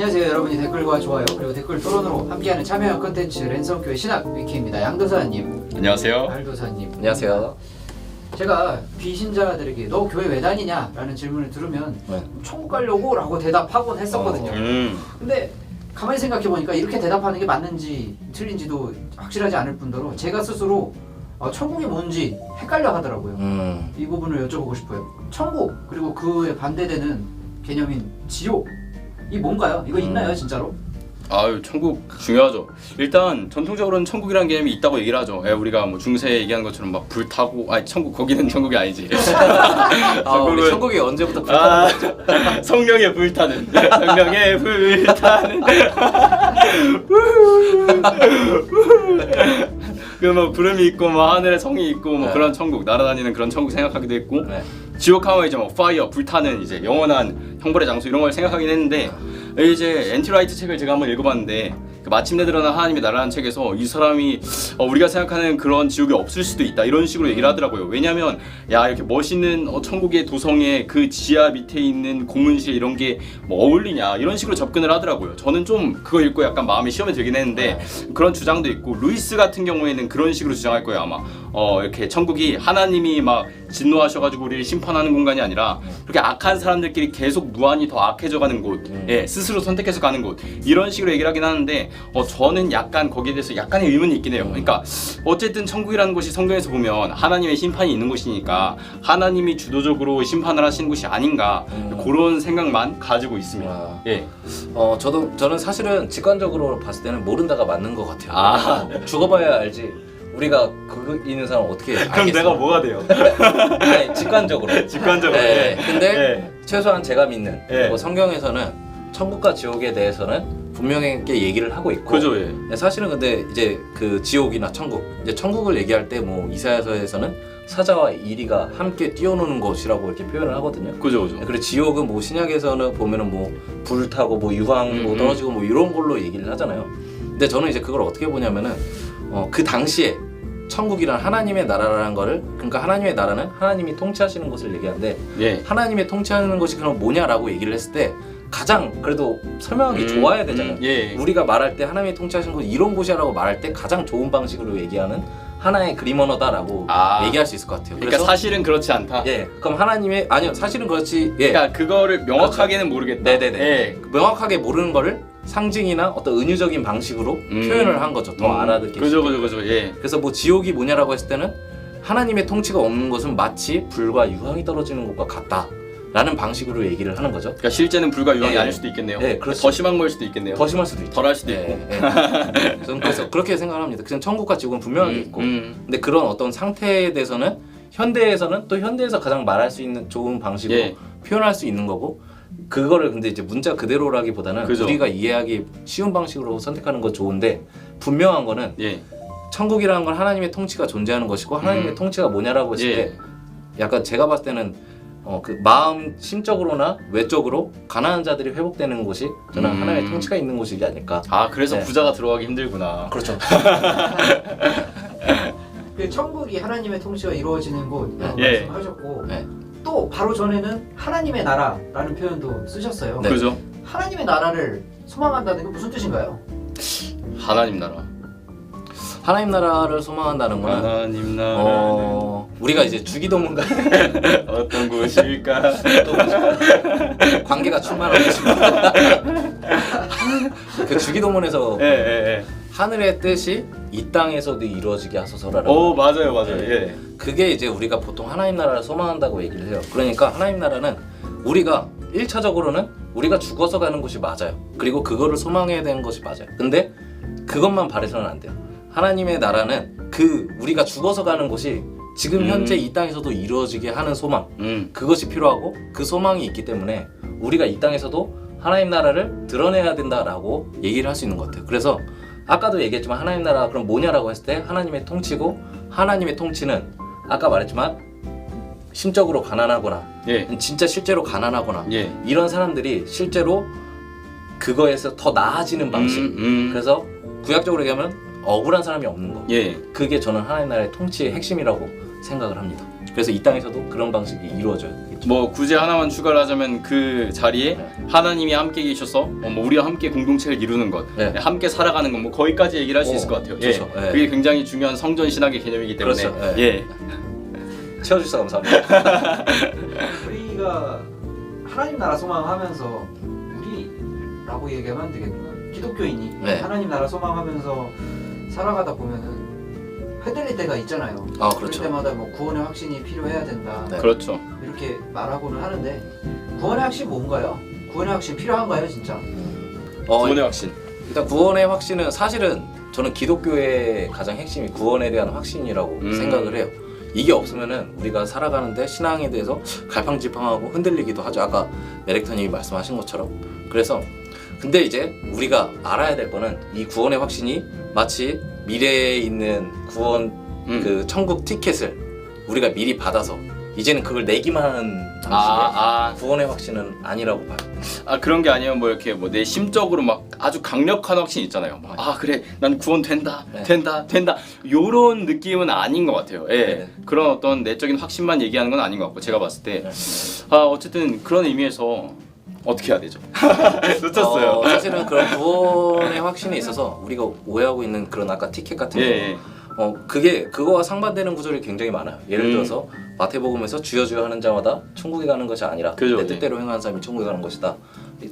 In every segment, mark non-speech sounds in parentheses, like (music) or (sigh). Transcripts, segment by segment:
안녕하세요 여러분이 댓글과 좋아요 그리고 댓글 토론으로 함께하는 참여형 컨텐츠 랜선교회 신학 위키입니다. 양도사님. 안녕하세요. 알도사님. 안녕하세요. 제가 비신자들에게 너 교회 왜 다니냐? 라는 질문을 들으면 네. 천국 가려고 라고 대답하곤 했었거든요. 음, 근데 가만히 생각해 보니까 이렇게 대답하는 게 맞는지 틀린지도 확실하지 않을 뿐더러 제가 스스로 어, 천국이 뭔지 헷갈려 하더라고요. 음, 이 부분을 여쭤보고 싶어요. 천국 그리고 그에 반대되는 개념인 지옥 이 뭔가요? 이거 있나요 진짜로? 아유 천국 중요하죠. 일단 전통적으로는 천국이라는 개념이 있다고 얘기를 하죠. 예, 우리가 뭐 중세에 얘기한 것처럼 막 불 타고, 아니 천국 거기는 천국이 아니지. (laughs) 아, 우리 천국은- 천국이 언제부터 아, 불타는 (laughs) 성령의 불타는, 성령의 불타는. (laughs) 그뭐 구름이 있고 뭐 하늘에 성이 있고 뭐 네. 그런 천국 날아다니는 그런 천국 생각하기도 했고 네. 지옥하면 이제 뭐 파이어 불타는 이제 영원한 형벌의 장소 이런 걸 생각하긴 했는데 이제 엔티라이트 책을 제가 한번 읽어봤는데 그 마침내 드러난 하나님의 나라는 책에서 이 사람이 어, 우리가 생각하는 그런 지옥이 없을 수도 있다. 이런 식으로 얘기를 하더라고요. 왜냐면 야 이렇게 멋있는 어, 천국의 도성에 그 지하 밑에 있는 고문실 이런 게 뭐 어울리냐? 이런 식으로 접근을 하더라고요. 저는 좀 그거 읽고 약간 마음이 시험에 들긴 했는데 그런 주장도 있고 루이스 같은 경우에는 그런 식으로 주장할 거예요 아마 어 이렇게 천국이 하나님이 막 진노하셔가지고 우리를 심판하는 공간이 아니라 그렇게 악한 사람들끼리 계속 무한히 더 악해져가는 곳, 음. 예 스스로 선택해서 가는 곳 이런 식으로 얘기를 하긴 하는데 어 저는 약간 거기에 대해서 약간의 의문이 있긴 해요. 그러니까 어쨌든 천국이라는 곳이 성경에서 보면 하나님의 심판이 있는 곳이니까 하나님이 주도적으로 심판을 하시는 곳이 아닌가 음. 그런 생각만 가지고 있습니다. 아. 예. 어, 저도 저는 사실은 직관적으로 봤을 때는 모른다가 맞는 것 같아요. 아. 죽어봐야 알지. 우리가 그 있는 사람 어떻게 알겠어? 그럼 내가 뭐가 돼요? (laughs) 아니, 직관적으로. 직관적으로. 네. 예. 근데 예. 최소한 제가 믿는 예. 뭐 성경에서는 천국과 지옥에 대해서는 분명하게 얘기를 하고 있고 그죠, 예. 네, 사실은 근데 이제 그 지옥이나 천국 이제 천국을 얘기할 때 뭐 이사야서에서는 사자와 이리가 함께 뛰어노는 곳이라고 이렇게 표현을 하거든요. 그죠, 그죠. 네, 그리고 지옥은 뭐 신약에서는 보면은 뭐 불타고 뭐 유황 뭐 음, 떨어지고 뭐 이런 걸로 얘기를 하잖아요. 근데 저는 이제 그걸 어떻게 보냐면은 어, 그 당시에 천국이란 하나님의 나라라는 거를 그러니까 하나님의 나라는 하나님이 통치하시는 곳을 얘기하는데 예. 하나님의 통치하는 것이 그럼 뭐냐라고 얘기를 했을 때 가장 그래도 설명하기 음, 좋아야 되잖아요. 음, 예. 우리가 말할 때 하나님이 통치하시는 곳 이런 곳이라고 말할 때 가장 좋은 방식으로 얘기하는 하나의 그림 언어다라고 아. 얘기할 수 있을 것 같아요. 그러니까 사실은 그렇지 않다. 예, 그럼 하나님의 아니요 사실은 그렇지 예 그러니까 그거를 명확하게는 모르겠다. 네네네. 예. 명확하게 모르는 거를 상징이나 어떤 은유적인 방식으로 음. 표현을 한 거죠. 더 음, 알아듣기 그죠, 쉽게. 그죠, 그죠. 예. 그래서 뭐 지옥이 뭐냐라고 했을 때는 하나님의 통치가 없는 것은 마치 불과 유황이 떨어지는 것과 같다 라는 방식으로 얘기를 하는 거죠. 그러니까 실제는 불과 유황이 예, 예. 아닐 수도 있겠네요. 예, 그렇죠. 더 심한 걸 수도 있겠네요. 더 심할 수도 있죠. 덜할 수도 예, 있고. 예. 저는 그래서 그렇게 생각을 합니다. 그냥 천국과 지옥은 분명하게 음, 있고, 음. 근데 그런 어떤 상태에 대해서는 현대에서는 또 현대에서 가장 말할 수 있는 좋은 방식으로 예. 표현할 수 있는 거고, 그거를 근데 이제 문자 그대로라기보다는 그죠. 우리가 이해하기 쉬운 방식으로 선택하는 건 좋은데 분명한 거는 예. 천국이라는 건 하나님의 통치가 존재하는 것이고 하나님의 음. 통치가 뭐냐라고 했을 예. 때 약간 제가 봤을 때는 어, 그 마음 심적으로나 외적으로 가난한 자들이 회복되는 곳이 저는 음. 하나님의 통치가 있는 곳이지 않을까. 아, 그래서 네. 부자가 들어가기 힘들구나. 그렇죠. (laughs) 그 천국이 하나님의 통치가 이루어지는 곳이라고 예. 말씀하셨고 네. 또 바로 전에는 하나님의 나라라는 표현도 쓰셨어요. 네. 그죠? 하나님의 나라를 소망한다는 게 무슨 뜻인가요? 하나님 나라. 하나님 나라를 소망한다는 거는 하나님 나라. 어, 우리가 이제 주기도문과 (laughs) 어떤 곳일까? (laughs) 관계가 충만한 곳입니다. 그 주기도문에서 예, 예, 예. 하늘의 뜻이 이 땅에서도 이루어지게 하소서라고. 오, 맞아요, 맞아요. 예. 그게 이제 우리가 보통 하나님 나라를 소망한다고 얘기를 해요. 그러니까 하나님 나라는 우리가 1차적으로는 우리가 죽어서 가는 곳이 맞아요. 그리고 그거를 소망해야 되는 것이 맞아요. 근데 그것만 바래서는 안 돼요. 하나님의 나라는 그 우리가 죽어서 가는 곳이 지금 음. 현재 이 땅에서도 이루어지게 하는 소망 음. 그것이 필요하고 그 소망이 있기 때문에 우리가 이 땅에서도 하나님 나라를 드러내야 된다라고 얘기를 할 수 있는 것 같아요. 그래서 아까도 얘기했지만 하나님 나라가 그럼 뭐냐라고 했을 때 하나님의 통치고 하나님의 통치는 아까 말했지만 심적으로 가난하거나 예. 진짜 실제로 가난하거나 예. 이런 사람들이 실제로 그거에서 더 나아지는 방식. 음, 음. 그래서 구약적으로 얘기하면 억울한 사람이 없는 거. 예. 그게 저는 하나님 나라의 통치의 핵심이라고 생각을 합니다. 그래서 이 땅에서도 그런 방식이 이루어져야 되기 뭐 굳이 하나만 추가를 하자면 그 자리에 네. 하나님이 함께 계셔서 어, 뭐 우리와 함께 공동체를 이루는 것, 네. 함께 살아가는 것, 뭐 거기까지 얘기를 할수 오, 있을 것 같아요. 예, 좋죠. 예. 그게 굉장히 중요한 성전 신학의 개념이기 때문에 그렇죠. 예. 예, (laughs) 채워주셔서 감사합니다. (laughs) 우리가 하나님 나라 소망하면서 우리라고 얘기하면 안 되겠구나. 기독교인이 네. 하나님 나라 소망하면서 살아가다 보면은 흔들릴 때가 있잖아요. 아 그렇죠. 때마다 뭐 구원의 확신이 필요해야 된다. 네. 그렇죠. 이렇게 말하고는 하는데 구원의 확신 뭔가요? 구원의 확신 필요한가요, 진짜? 어, 구원의 확신. 일단 구원의 확신은 사실은 저는 기독교의 가장 핵심이 구원에 대한 확신이라고 음. 생각을 해요. 이게 없으면은 우리가 살아가는데 신앙에 대해서 갈팡질팡하고 흔들리기도 하죠. 아까 메렉터님이 말씀하신 것처럼. 그래서 근데 이제 우리가 알아야 될 거는 이 구원의 확신이 마치 미래에 있는 구원 음. 그 천국 티켓을 우리가 미리 받아서 이제는 그걸 내기만 하는 방식의 아, 아, 구원의 확신은 아니라고 봐요. 아 그런 게 아니면 뭐 이렇게 뭐 내 심적으로 막 아주 강력한 확신 있잖아요. 막, 아 그래 난 구원 된다, 네. 된다, 된다. 요런 느낌은 아닌 것 같아요. 예, 네. 그런 어떤 내적인 확신만 얘기하는 건 아닌 것 같고 제가 봤을 때, 네. 아 어쨌든 그런 의미에서 어떻게 해야 되죠? (laughs) 놓쳤어요. 어, 사실은 그런 구원의 확신에 있어서 우리가 오해하고 있는 그런 아까 티켓 같은 예, 거, 예. 어 그게 그거와 상반되는 구절이 굉장히 많아요. 예를 음. 들어서 마태복음에서 주여 주여 하는 자마다 천국에 가는 것이 아니라 그죠, 내 예. 뜻대로 행하는 사람이 천국에 가는 것이다.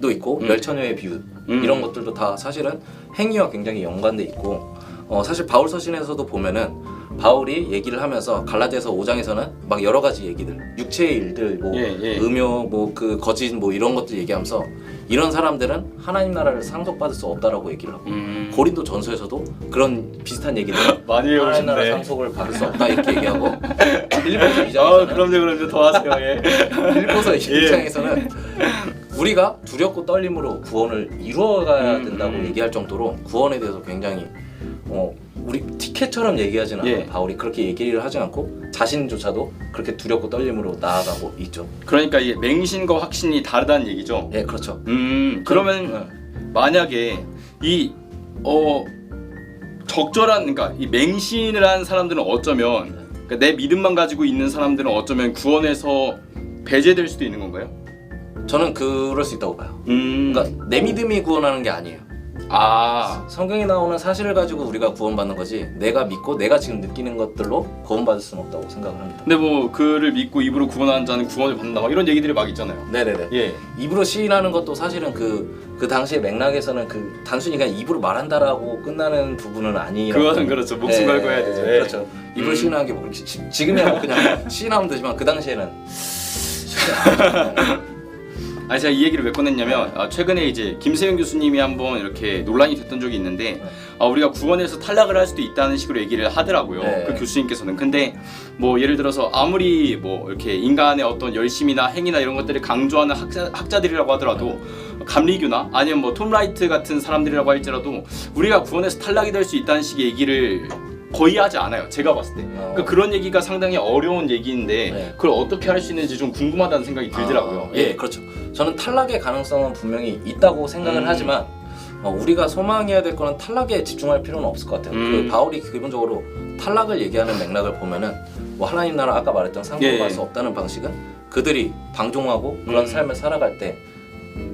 또 있고 음. 열처녀의 비유 음. 이런 것들도 다 사실은 행위와 굉장히 연관돼 있고 어 사실 바울 서신에서도 보면은 바울이 얘기를 하면서 갈라디아서 5장에서는 막 여러 가지 얘기들 육체의 일들 뭐 예, 예. 음요 뭐 그 거짓 뭐 이런 것들 얘기하면서 이런 사람들은 하나님 나라를 상속받을 수 없다라고 얘기를 하고 음. 고린도 전서에서도 그런 비슷한 얘기들 (laughs) 많이 하나님 나라. 상속을 받을 수 없다 이렇게 얘기하고 (laughs) 일본서 아 2장에서는 그럼요, 그럼요. 더 하세요. 예. (laughs) 일본서 예. 2장에서는 우리가 두렵고 떨림으로 구원을 이루어가야 음, 된다고 음. 얘기할 정도로 구원에 대해서 굉장히 어 우리 티켓처럼 얘기하진 않아요. 예. 바울이 그렇게 얘기를 하진 않고 자신조차도 그렇게 두렵고 떨림으로 나아가고 있죠. 그러니까 이게 맹신과 확신이 다르다는 얘기죠. 예, 그렇죠. 음 그러면 네. 만약에 이 어 적절한 그러니까 이 맹신을 한 사람들은 어쩌면 그러니까 내 믿음만 가지고 있는 사람들은 어쩌면 구원에서 배제될 수도 있는 건가요? 저는 그럴 수 있다고 봐요. 음. 그러니까 내 믿음이 구원하는 게 아니에요. 아. 성경에 나오는 사실을 가지고 우리가 구원받는 거지 내가 믿고 내가 지금 느끼는 것들로 구원받을 수는 없다고 생각을 합니다. 근데 뭐 그를 믿고 입으로 구원하는 자는 구원을 받는다. 막 이런 얘기들이 막 있잖아요. 네네네. 예. 입으로 시인하는 것도 사실은 그, 그 당시의 맥락에서는 그 단순히 그냥 입으로 말한다라고 끝나는 부분은 아니라고. 그거는 그렇죠. 목숨 예, 걸고 해야 되죠. 예. 그렇죠. 입으로 음. 시인하는 게 뭐, 지- 지- 지금이야 뭐 그냥 (laughs) 시인하면 되지만 그 당시에는 (laughs) 아니 제가 이 얘기를 왜 꺼냈냐면 아, 최근에 이제 김세윤 교수님이 한번 이렇게 논란이 됐던 적이 있는데 아, 우리가 구원에서 탈락을 할 수도 있다는 식으로 얘기를 하더라고요. 네. 그 교수님께서는 근데 뭐 예를 들어서 아무리 뭐 이렇게 인간의 어떤 열심이나 행위나 이런 것들을 강조하는 학자, 학자들이라고 하더라도 감리교나 아니면 뭐 톰라이트 같은 사람들이라고 할지라도 우리가 구원에서 탈락이 될 수 있다는 식의 얘기를 거의 하지 않아요. 제가 봤을 때. 어. 그러니까 그런 얘기가 상당히 어려운 얘기인데 네. 그걸 어떻게 할 수 있는지 좀 궁금하다는 생각이 들더라고요. 아, 예, 그렇죠. 저는 탈락의 가능성은 분명히 있다고 생각을 음. 하지만 어, 우리가 소망해야 될 거는 탈락에 집중할 필요는 없을 것 같아요. 음. 그 바울이 기본적으로 탈락을 얘기하는 맥락을 보면은 뭐 하나님 나라 아까 말했던 예, 예. 수 없다는 방식은 그들이 방종하고 그런 음. 삶을 살아갈 때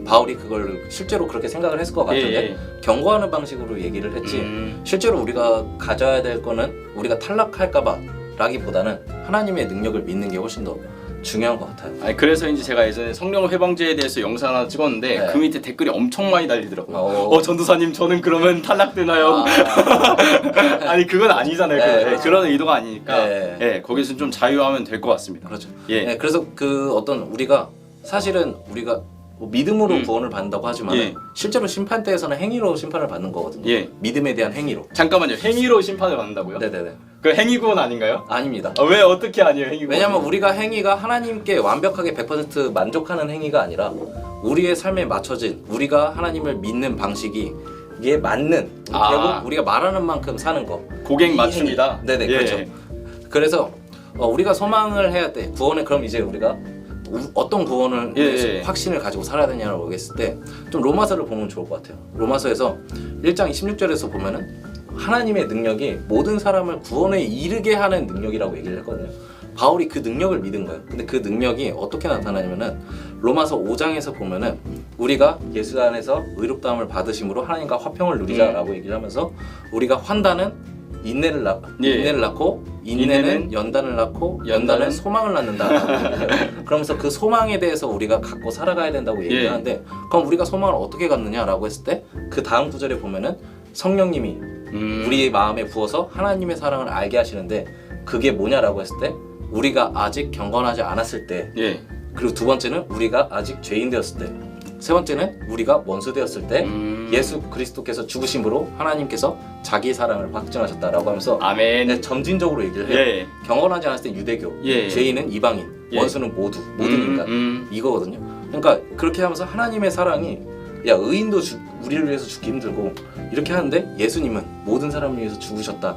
바울이 그걸 실제로 그렇게 생각을 했을 것 같은데 예, 예. 경고하는 방식으로 얘기를 했지 음. 실제로 우리가 가져야 될 거는 우리가 탈락할까봐 라기보다는 하나님의 능력을 믿는 게 훨씬 더 중요한 것 같아요. 아니 그래서인지 제가 예전에 성령 회방제에 대해서 영상 하나 찍었는데 네. 그 밑에 댓글이 엄청 많이 달리더라고요. 어. 어, 전도사님 저는 그러면 탈락되나요? 아, (laughs) 아, 니 그건 아니잖아요. 네, 그, 그렇죠. 그런 의도가 아니니까. 네. 예, 거기서 좀 자유하면 될 것 같습니다. 그렇죠. 예. 네, 그래서 그 어떤 우리가 사실은 우리가 뭐 믿음으로 음. 구원을 받는다고 하지만 예. 실제로 심판대에서는 행위로 심판을 받는 거거든요. 예. 믿음에 대한 행위로. 잠깐만요. 행위로 심판을 받는다고요? 네네네. 그 행위 구원 아닌가요? 아닙니다. 아, 왜 어떻게 아니에요, 행위 구원? 왜냐하면 우리가 행위가 하나님께 완벽하게 100% 만족하는 행위가 아니라 우리의 삶에 맞춰진 우리가 하나님을 믿는 방식이 이게 맞는 아. 결국 우리가 말하는 만큼 사는 거. 고객 이 맞춤이다. 행위. 네네 예. 그렇죠. 그래서 어, 우리가 소망을 해야 돼. 구원에 그럼 이제 우리가 우- 어떤 구원을 예, 위해서 예. 확신을 가지고 살아야 되냐고 얘기했을 때 좀 로마서를 보면 좋을 것 같아요. 로마서에서 1장 26절에서 보면은 하나님의 능력이 모든 사람을 구원에 이르게 하는 능력이라고 얘기를 했거든요. 바울이 그 능력을 믿은 거예요. 근데 그 능력이 어떻게 나타나냐면은 로마서 5장에서 보면은 우리가 예수 안에서 의롭다함을 받으심으로 하나님과 화평을 누리자라고 얘기를 하면서 우리가 환단은 인내를 낳 예. 인내를 낳고 인내는 인내는 연단을 낳고 연단은 소망을 얘기해요. (laughs) 그러면서 그 소망에 대해서 우리가 갖고 살아가야 된다고 얘기를 예. 하는데 그럼 우리가 소망을 어떻게 갖느냐라고 했을 때 그 다음 구절에 보면은 성령님이 음. 우리의 마음에 부어서 하나님의 사랑을 알게 하시는데 그게 뭐냐라고 했을 때 우리가 아직 경건하지 않았을 때 예. 그리고 두 번째는 우리가 아직 죄인 되었을 때 세 번째는 우리가 원수 되었을 때 음. 예수 그리스도께서 죽으심으로 하나님께서 자기 사랑을 확증하셨다라고 하면서 아멘. 네, 점진적으로 얘기를 해요. 예. 경건하지 않았을 때 유대교, 예. 죄인은 이방인, 예. 원수는 모두 모든 음, 인간 음. 이거거든요. 그러니까 그렇게 하면서 하나님의 사랑이 야 의인도 죽- 우리를 위해서 죽기 힘들고 이렇게 하는데 예수님은 모든 사람을 위해서 죽으셨다.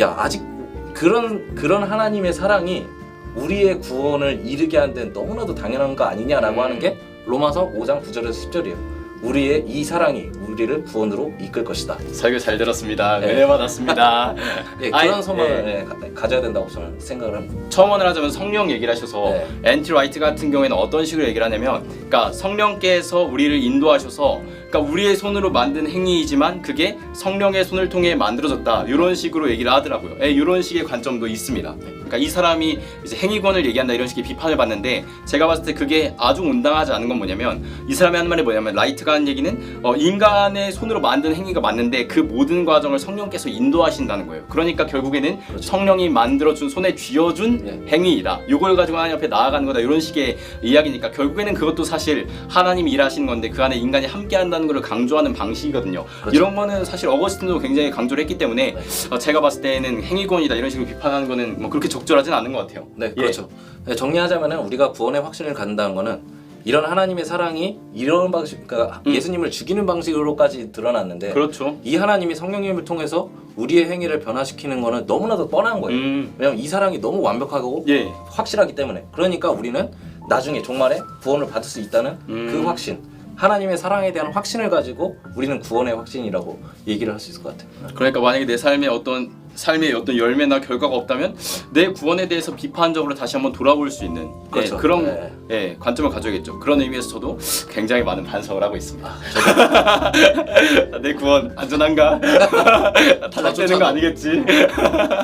야 아직 그런 그런 하나님의 사랑이 우리의 구원을 이르게 하는 데는 너무나도 당연한 거 아니냐라고 음. 하는 게 로마서 5장 9절에서 10절이에요. 우리의 이 사랑이 우리를 구원으로 이끌 것이다. 설교 잘 들었습니다. 네. 은혜 받았습니다. (laughs) 예, 아이, 그런 소망을 예. 예, 가- 가져야 된다고 저는 생각을 합니다. 첨언을 하자면 성령 얘기를 하셔서 네. 엔티 라이트 같은 경우에는 어떤 식으로 얘기를 하냐면 그러니까 성령께서 우리를 인도하셔서 그러니까 우리의 손으로 만든 행위이지만 그게 성령의 손을 통해 만들어졌다 이런 식으로 얘기를 하더라고요. 예, 이런 식의 관점도 있습니다. 그러니까 이 사람이 이제 행위권을 얘기한다 이런 식의 비판을 받는데 제가 봤을 때 그게 아주 온당하지 않은 건 뭐냐면 이 사람이 하는 말이 뭐냐면 라이트가 하는 얘기는 어, 인간의 손으로 만든 행위가 맞는데 그 모든 과정을 성령께서 인도하신다는 거예요. 그러니까 결국에는 성령이 만들어준 손에 쥐어준 네. 행위이다. 이걸 가지고 하나님 앞에 나아가는 거다. 이런 식의 이야기니까 결국에는 그것도 사실 하나님이 일하시는 건데 그 안에 인간이 함께 한다는 걸 강조하는 방식이거든요. 그렇죠. 이런 거는 사실 어거스틴도 굉장히 강조를 했기 때문에 네. 어, 제가 봤을 때는 행위권이다 이런 식으로 비판하는 거는 뭐 그렇게 적절하진 않은 것 같아요. 네, 예. 그렇죠. 네, 정리하자면은 우리가 구원의 확신을 갖는다는 거는 이런 하나님의 사랑이 이런 방식, 그러니까 음. 예수님을 죽이는 방식으로까지 드러났는데 그렇죠. 이 하나님이 성령님을 통해서 우리의 행위를 변화시키는 거는 너무나도 뻔한 거예요. 음. 왜냐면 이 사랑이 너무 완벽하고 예. 확실하기 때문에. 그러니까 우리는 나중에 종말에 구원을 받을 수 있다는 음. 그 확신. 하나님의 사랑에 대한 확신을 가지고 우리는 구원의 확신이라고 얘기를 할 수 있을 것 같아요. 그러니까 만약에 내 삶에 어떤 삶의 어떤 열매나 결과가 없다면 내 구원에 대해서 비판적으로 다시 한번 돌아볼 수 있는 예, 그렇죠. 그런 네. 예, 관점을 가져야겠죠. 그런 의미에서 저도 굉장히 많은 반성을 하고 있습니다. 아, (laughs) 내 구원 안전한가? (laughs) 탈락되는 거 아니겠지?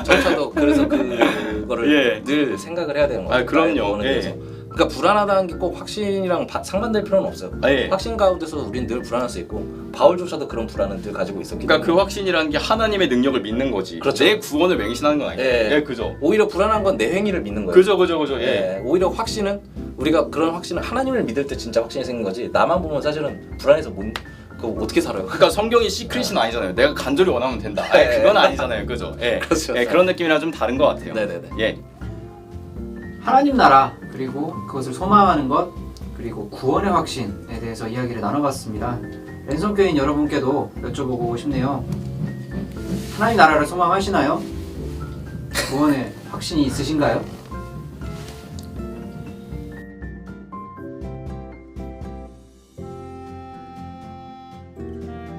저조차도 그래서 (laughs) 그거를 예. 늘 생각을 해야 되는 거예요. 아, 그럼요. 예. 그러니까 불안하다는 게 꼭 확신이랑 바- 상반될 필요는 없어요. 아, 예. 확신 가운데서 우리는 늘 불안할 수 있고 바울조차도 그런 불안은 늘 가지고 있었기 그러니까 그 때문에 확신이라는 게 하나님의 능력을 믿는 거지. 그렇죠. 내 구원을 맹신하는 건 아니에요. 예. 예, 그죠. 오히려 불안한 건 내 행위를 믿는 거예요. 그죠, 그죠, 그죠. 예. 예, 오히려 확신은 우리가 그런 확신은 하나님을 믿을 때 진짜 확신이 생긴 거지 나만 보면 사실은 불안해서 못 그거 어떻게 살아요? 그러니까 성경이 시크릿은 아니잖아요. 내가 간절히 원하면 된다. 아니, 예. 그건 아니잖아요. 그죠? 예. (laughs) 그렇죠. 예, 그런 느낌이랑 좀 다른 것 같아요. 네네네. 예. 하나님 나라 그리고 그것을 소망하는 것 그리고 구원의 확신에 대해서 이야기를 나눠봤습니다. 랜선 교인 여러분께도 여쭤보고 싶네요. 하나님 나라를 소망하시나요? 구원의 확신이 있으신가요?